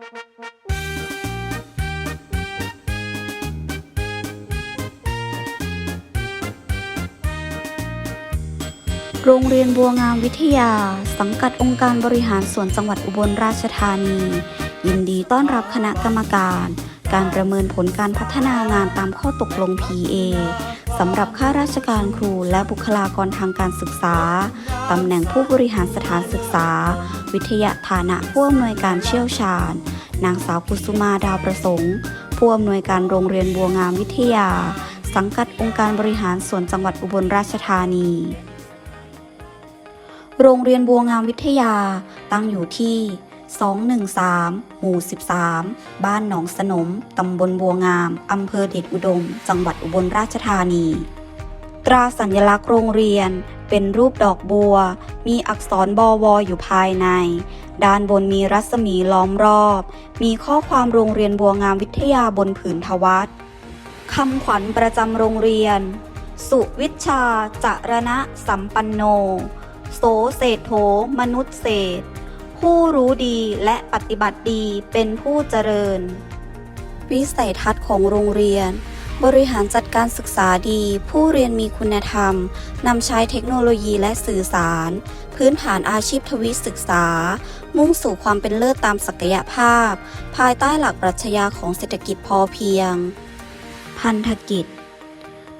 โรงเรียนบัวงามวิทยา สังกัดองค์การบริหารส่วนจังหวัดอุบลราชธานี ยินดีต้อนรับคณะกรรมการ การประเมินผลการพัฒนางานตามข้อตกลง PA สำหรับข้าราชการครูและบุคลากรทางการศึกษา ตำแหน่งผู้บริหารสถานศึกษา วิทยาฐานะผู้อำนวยการเชี่ยวชาญ นางสาวกุสุมาดาวประสงค์ ผู้อำนวยการโรงเรียนบัวงามวิทยา สังกัดองค์การบริหารส่วนจังหวัดอุบลราชธานีโรงเรียนบัวงามวิทยาตั้งอยู่ที่ 213 หมู่ 13 บ้านหนองสนม ตำบลบัวงาม อำเภอเดชอุดม จังหวัดอุบลราชธานี ตราสัญลักษณ์โรงเรียน เป็นรูปดอกบัว มีอักษรบวอยู่ภายใน ด้านบนมีรัศมีล้อมรอบ มีข้อความโรงเรียนบัวงามวิทยาบนผืนทวัตคำขวัญประจำโรงเรียน สุวิชาจารณะสัมปันโน โสเศโธมนุษย์เศษ ผู้รู้ดีและปฏิบัติดีเป็นผู้เจริญ วิสัยทัศน์ของโรงเรียน บริหารจัดการศึกษาดี ผู้เรียนมีคุณธรรม นำใช้เทคโนโลยีและสื่อสาร พื้นฐานอาชีพทวิศึกษา มุ่งสู่ความเป็นเลิศตามศักยภาพ ภายใต้หลักปรัชญาของเศรษฐกิจพอเพียง พันธกิจ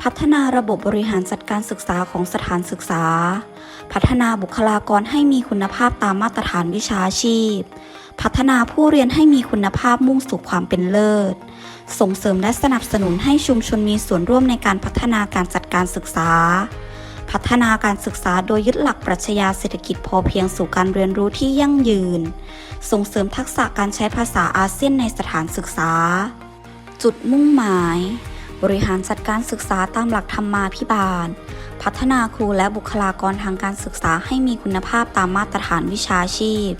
พัฒนาระบบบริหารจัดการศึกษาของสถานศึกษา พัฒนาบุคลากรให้มีคุณภาพตามมาตรฐานวิชาชีพ พัฒนาผู้เรียนให้มีคุณภาพมุ่งสู่ความเป็นเลิศ ส่งเสริมและสนับสนุนให้ชุมชนมีส่วนร่วมในการพัฒนาการจัดการศึกษา พัฒนาการศึกษาโดยยึดหลักปรัชญาเศรษฐกิจพอเพียงสู่การเรียนรู้ที่ยั่งยืน ส่งเสริมทักษะการใช้ภาษาอาเซียนในสถานศึกษา จุดมุ่งหมาย บริหารจัดการศึกษาตามหลักธรรมาภิบาล พัฒนาครูและบุคลากรทางการศึกษาให้มีคุณภาพตามมาตรฐานวิชาชีพ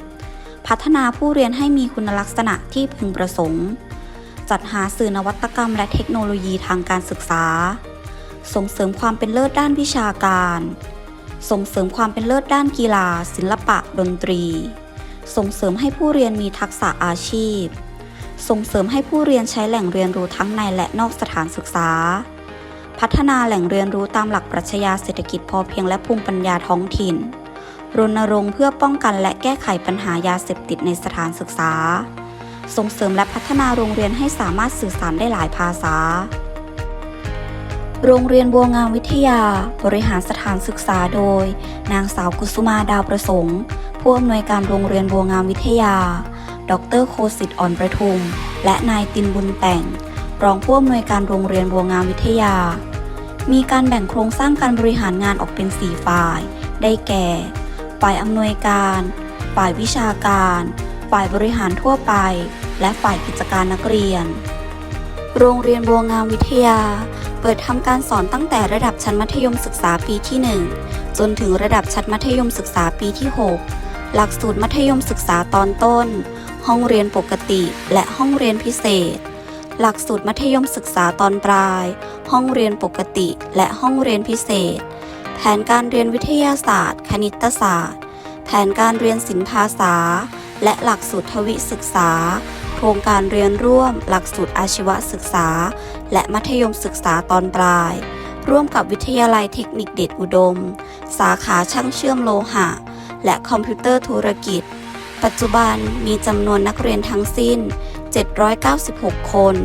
พัฒนาผู้เรียนให้มีคุณลักษณะที่พึงประสงค์ จัดหาสื่อนวัตกรรมและเทคโนโลยีทางการศึกษา ส่งเสริมความเป็นเลิศด้านวิชาการ ส่งเสริมความเป็นเลิศด้านกีฬา ศิลปะ ดนตรี ส่งเสริมให้ผู้เรียนมีทักษะอาชีพ ส่งเสริมให้ผู้เรียนใช้แหล่งเรียนรู้ทั้งในและนอกสถานศึกษา พัฒนาแหล่งเรียนรู้ตามหลักปรัชญาเศรษฐกิจพอเพียงและภูมิปัญญาท้องถิ่น รณรงค์เพื่อป้องกันและแก้ไขปัญหายาเสพติดในสถานศึกษา ส่งเสริมและพัฒนาโรงเรียนให้สามารถสื่อสารได้หลายภาษา โรงเรียนบัวงามวิทยา บริหารสถานศึกษาโดย นางสาวกุสุมาดาวประสงค์ผู้อำนวยการโรงเรียนบัวงามวิทยา ดรโคสิทธิ์อ่อนประทุม และนายตินบุญแต่ง รองผู้อำนวยการโรงเรียนบัวงามวิทยา มีการแบ่งโครงสร้างการบริหารงานออกเป็น 4 ฝ่าย ได้แก่ ฝ่ายอำนวยการ ฝ่ายวิชาการ ฝ่ายบริหารทั่วไป และฝ่ายกิจการนักเรียน โรงเรียนบัวงามวิทยา เปิดทำการสอนตั้งแต่ระดับชั้นมัธยมศึกษาปีที่ 1 จนถึงระดับชั้นมัธยมศึกษาปีที่ 6 หลักสูตรมัธยมศึกษาตอนต้น ห้องเรียนปกติและห้องเรียนพิเศษ หลักสูตรมัธยมศึกษาตอนปลาย ห้องเรียนปกติและห้องเรียนพิเศษ แผนการเรียนวิทยาศาสตร์ คณิตศาสตร์ แผนการเรียนศิลปภาษา และหลักสูตรทวิศึกษา โครงการเรียนร่วม หลักสูตรอาชีวศึกษา และมัธยมศึกษาตอนปลาย ร่วมกับวิทยาลัยเทคนิคเดชอุดม สาขาช่างเชื่อมโลหะ และคอมพิวเตอร์ธุรกิจ ปัจจุบันมีจำนวนนักเรียนทั้งสิ้น 796 คน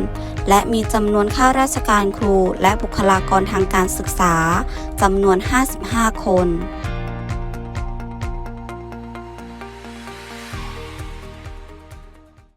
และมีจำนวนข้าราชการครูและบุคลากรทางการศึกษาจำนวน 55 คน